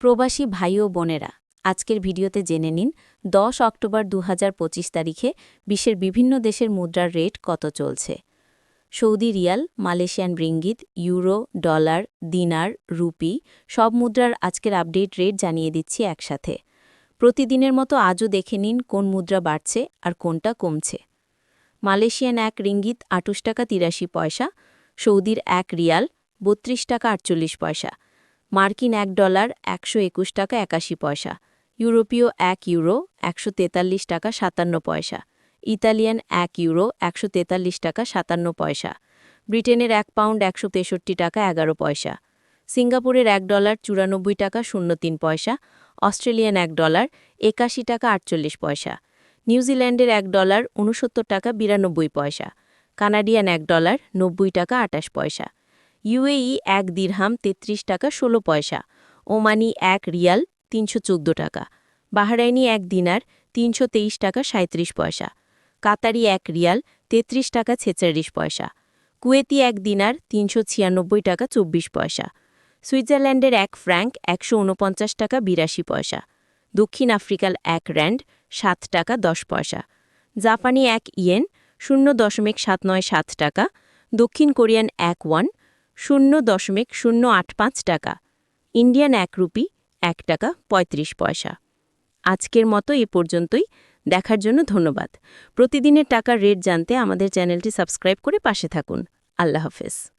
প্রবাসী ভাই ও বোনেরা, আজকের ভিডিওতে জেনে নিন, দশ অক্টোবর দু হাজার পঁচিশ তারিখে বিশ্বের বিভিন্ন দেশের মুদ্রার রেট কত চলছে। Saudi riyal, Malaysian ringgit, euro, dollar, dinar, rupee, সব মুদ্রার আজকের আপডেট রেট জানিয়ে দিচ্ছি একসাথে। প্রতিদিনের মতো আজও দেখে নিন কোন মুদ্রা বাড়ছে আর কোনটা কমছে। মালয়েশিয়ান এক রিঙ্গিত আটুশ টাকা তিরাশি পয়সা, সৌদির এক রিয়াল বত্রিশ টাকা আটচল্লিশ পয়সা মার্কিন এক ডলার একশো একুশ টাকা একাশি পয়সা, ইউরোপীয় এক ইউরো একশো তেতাল্লিশ টাকা সাতান্ন পয়সা, ইতালিয়ান এক ইউরো একশো তেতাল্লিশ টাকা সাতান্ন পয়সা, ব্রিটেনের এক পাউন্ড একশো তেষট্টি টাকা এগারো পয়সা, সিঙ্গাপুরের এক ডলার চুরানব্বই টাকা শূন্য তিন পয়সা, অস্ট্রেলিয়ান এক ডলার একাশি টাকা আটচল্লিশ পয়সা নিউজিল্যান্ডের এক ডলার উনসত্তর টাকা বিরানব্বই পয়সা, কানাডিয়ান এক ডলার নব্বই টাকা আটাশ পয়সা ইউএই এক দিরহাম ৩৩ টাকা ১৬ পয়সা, ওমানি এক রিয়াল তিনশো চোদ্দ টাকা, বাহরাইনি এক দিনার তিনশো তেইশ টাকা ৩৭ পয়সা, কাতারি এক রিয়াল ৩৩ টাকা ছেচল্লিশ পয়সা, কুয়েতি এক দিনার তিনশো ছিয়ানব্বই টাকা ২৪ পয়সা, সুইজারল্যান্ডের এক ফ্র্যাঙ্ক একশো ঊনপঞ্চাশ টাকা বিরাশি পয়সা, দক্ষিণ আফ্রিকার এক র্যান্ড সাত টাকা দশ পয়সা, জাপানি এক ইয়েন শূন্য দশমিক সাত নয় সাত টাকা, দক্ষিণ কোরিয়ান এক ওয়ান শূন্য দশমিক শূন্য আট পাঁচ টাকা। ইন্ডিয়ান এক রুপি, এক টাকা ৩৫ পয়সা। আজকের মতো এ পর্যন্তই। দেখার জন্য ধন্যবাদ। প্রতিদিনের টাকার রেট জানতে আমাদের চ্যানেলটি সাবস্ক্রাইব করে পাশে থাকুন। আল্লাহ হাফেজ।